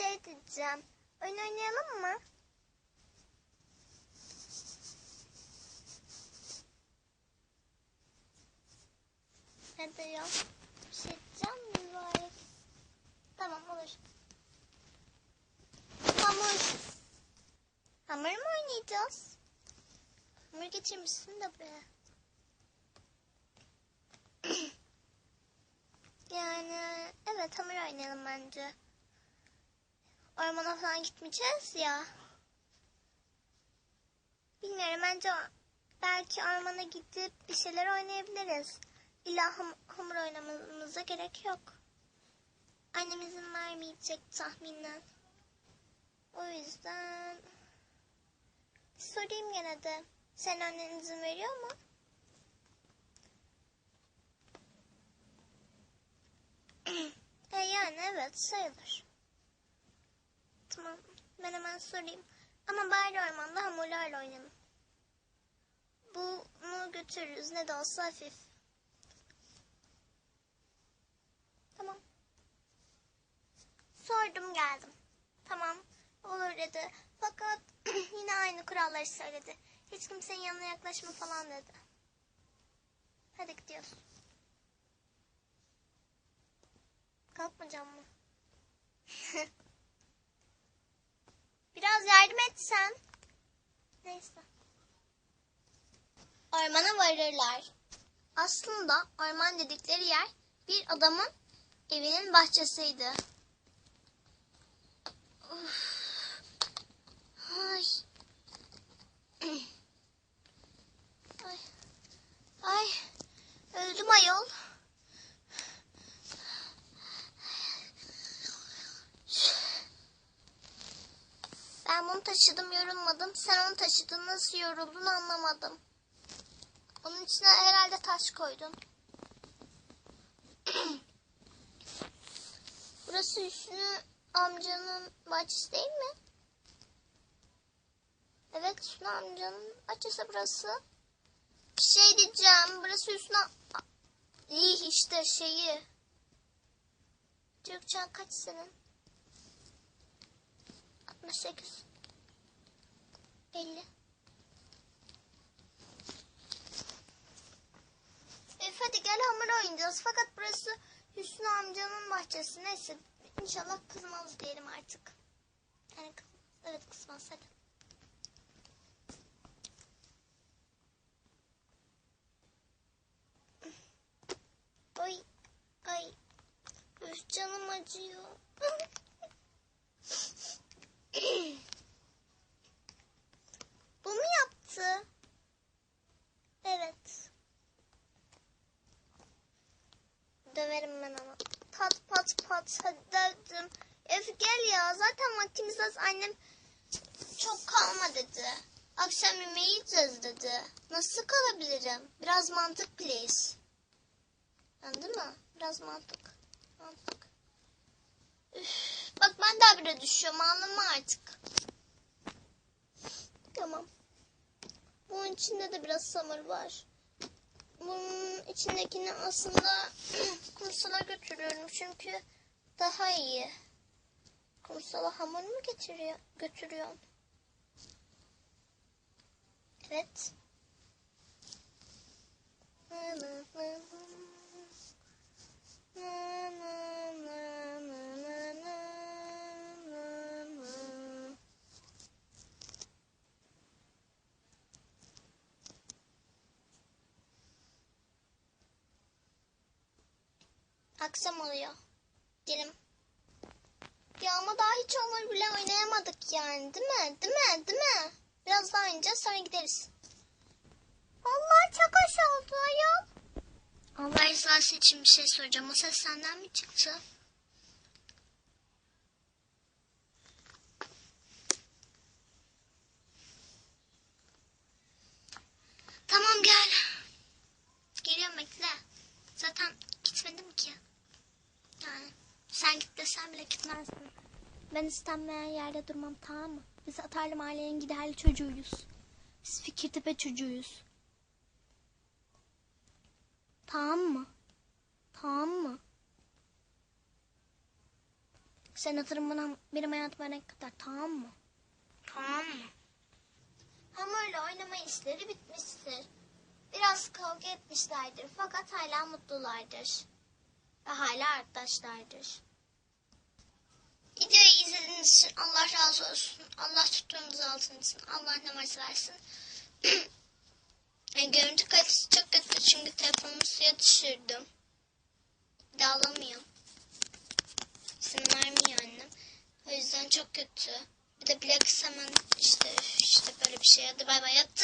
şey diyeceğim. Oyun oynayalım mı? Hadi ya. Bir şey diyeceğim mübarek. Tamam olur. Hamur. Hamur mu oynayacağız? Hamur getirmişsin de be. yani evet hamur oynayalım bence. Ormana falan gitmeyeceğiz ya. Bilmiyorum bence belki ormana gidip bir şeyler oynayabiliriz. İlla ham- hamur oynamamıza gerek yok. Annem izin vermeyecek tahminen. O yüzden sorayım gene de. Sen annen izin veriyor mu? e yani evet sayılır. Tamam ben hemen sorayım. Ama bari ormanda hamurlarla oynayalım. Bunu götürürüz ne de olsa hafif. Tamam. Sordum geldim. Tamam olur dedi. Fakat yine aynı kuralları söyledi. Hiç kimsenin yanına yaklaşma falan dedi. Hadi gidiyoruz. Kalkmayacağım mı? Etsen. Neyse. Ormana varırlar. Aslında orman dedikleri yer bir adamın evinin bahçesiydi. Uf. Ay. Ay. Ay. Öldüm ayol. Ben bunu taşıdım yorulmadım. Sen onu taşıdın nasıl yoruldun anlamadım. Onun içine herhalde taş koydun. Burası Hüsnü amcanın bahçesi değil mi? Evet Hüsnü amcanın bahçesi burası. Bir şey diyeceğim. Burası Hüsnü... İyi işte şeyi. Gökçen kaç senin? 68. 50. Elif hadi gel hamur oynayacağız. Fakat burası Hüsnü amcanın bahçesi. Neyse inşallah kızmaz diyelim artık. Yani evet kızmaz hadi. Ay ay. Üf canım acıyor. Bu mu yaptı? Evet. Döverim ben ama. Pat pat pat dövdüm. Öf gel ya zaten vaktimiz az annem çok kalma dedi. Akşam yemeği yiyeceğiz dedi. Nasıl kalabilirim? Biraz mantık please. Anladın mı? Biraz mantık. Mantık. Üf, bak ben daha bire düşüyorum anlama artık. Tamam. Bunun içinde de biraz samur var. Bunun içindekini aslında kumsala götürüyorum çünkü daha iyi. Kumsala hamur mu getiriyor, götürüyorum? Evet. Akşam oluyor. Gidelim. Ya ama daha hiç hamur bile oynayamadık yani değil mi? Değil mi? Değil mi? Biraz daha oynayacağız sonra gideriz. Vallahi çok hoş oldu ayol. Allah rızası için bir şey soracağım. O ses senden mi çıktı? Tamam gel. Geliyorum bekle. Zaten gitmedim ki. Yani sen bile gitmezdim. Ben istenmeyen yerde durmam tamam mı? Biz Atarlı Mahallenin giderli çocuğuyuz. Biz Fikirtepe çocuğuyuz. Tamam mı? Tamam mı? Sen hatırın bana benim hayatıma ne kadar tamam mı? Tamam mı? Öyle oynama işleri bitmiştir. Biraz kavga etmişlerdir fakat hala mutlulardır. Ve hala arkadaşlardır. Videoyu izlediğiniz için Allah razı olsun. Allah tuttuğunuz altın için. Allah varsa versin. E, görüntü kalitesi çok kötü çünkü telefonumu suya düşürdüm. Alamıyorum. İzin vermiyor annem. O yüzden çok kötü. Bir de bilakis hemen işte işte böyle bir şey. Hadi bay bay yattım.